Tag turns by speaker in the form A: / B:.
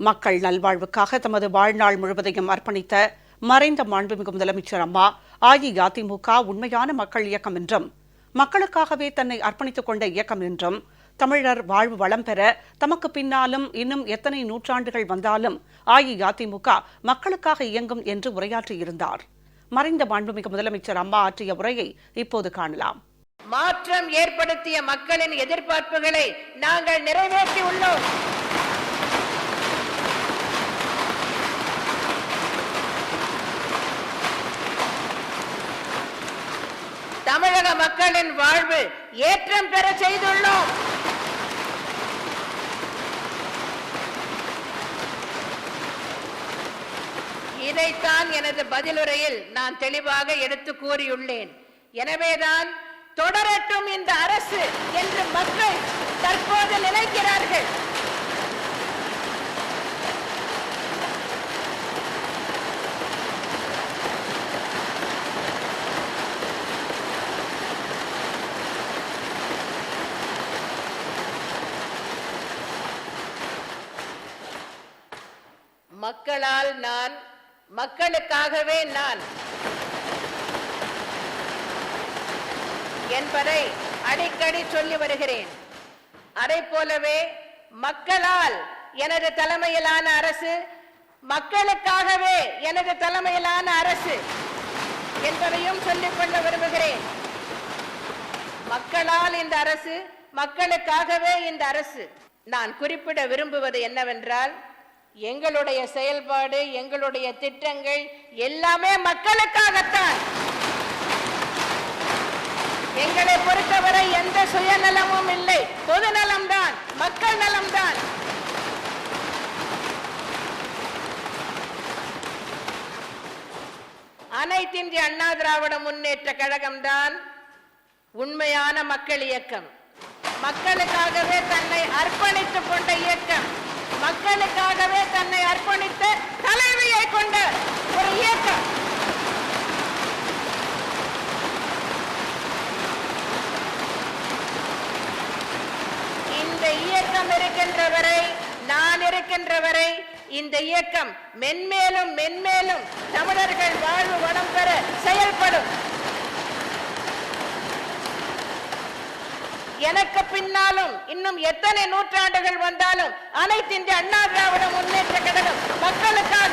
A: மக்கள் நல்வாழ்வுக்காக தமது வாழ்நாள் முழுவதையும் அர்ப்பணித்த மறைந்த மாண்புமிகு முதலமைச்சர் அம்மா அஇஅதிமுக உண்மையான மக்கள் இயக்கம் என்றும் மக்களுக்காகவே தன்னை அர்ப்பணித்துக் கொண்ட இயக்கம் என்றும் தமிழர் வாழ்வு வளம் பெற தமக்கு பின்னாலும் இன்னும் எத்தனை நூற்றாண்டுகள் வந்தாலும் அஇஅதிமுக மக்களுக்காக இயங்கும் என்று உரையாற்றியிருந்தார். மறைந்த மாண்புமிகு முதலமைச்சர் அம்மா ஆற்றிய உரையை இப்போது காணலாம்.
B: மாற்றம் ஏற்படுத்திய மக்களின் எதிர்பார்ப்புகளை நாங்கள் நிறைவேற்றி உள்ளோம் தமிழக மக்களின் வாழ்வு ஏற்றம் பெற செய்துள்ளோம். இதைத்தான் எனது பதிலுரையில் நான் தெளிவாக எடுத்து கூறியுள்ளேன். எனவேதான் தொடரட்டும் இந்த அரசு என்று மக்கள் தற்போது நினைக்கிறார்கள். மக்களால் நான் மக்களுக்காகவே நான் என்பதை அடிக்கடி சொல்லி வருகிறேன். அதை போலவே மக்களால் எனது தலைமையிலான அரசு மக்களுக்காகவே எனது தலைமையிலான அரசு என்பதையும் சொல்லிக்கொள்ள விரும்புகிறேன். மக்களால் இந்த அரசு மக்களுக்காகவே இந்த அரசு. நான் குறிப்பிட விரும்புவது என்னவென்றால் எங்களுடைய செயல்பாடு எங்களுடைய திட்டங்கள் எல்லாமே மக்களுக்காகத்தான். எங்களை பொறுத்தவரை எந்த சுயநலமும் இல்லை. பொது நலம்தான் மக்கள் நலம்தான். அனைத்திந்திய அண்ணா திராவிட முன்னேற்ற கழகம்தான் உண்மையான மக்கள் இயக்கம். மக்களுக்காகவே தன்னை அர்ப்பணித்துக் கொண்ட இயக்கம். மக்களுக்காகவே தன்னை அர்ப்பணித்த தலைமையை கொண்ட ஒரு இயக்கம். இந்த இயக்கம் இருக்கின்ற வரை நான் இருக்கின்ற வரை இந்த இயக்கம் மென்மேலும் மென்மேலும் தமிழர்கள் வாழ்வு வளம் பெற செயல்படும் எனக்கு பின்னாலும் இன்னும் எத்தனை நூற்றாண்டுகள் வந்தாலும் அனைத்து இந்திய அண்ணா திராவிட முன்னேற்ற கழகம் மக்களுக்காக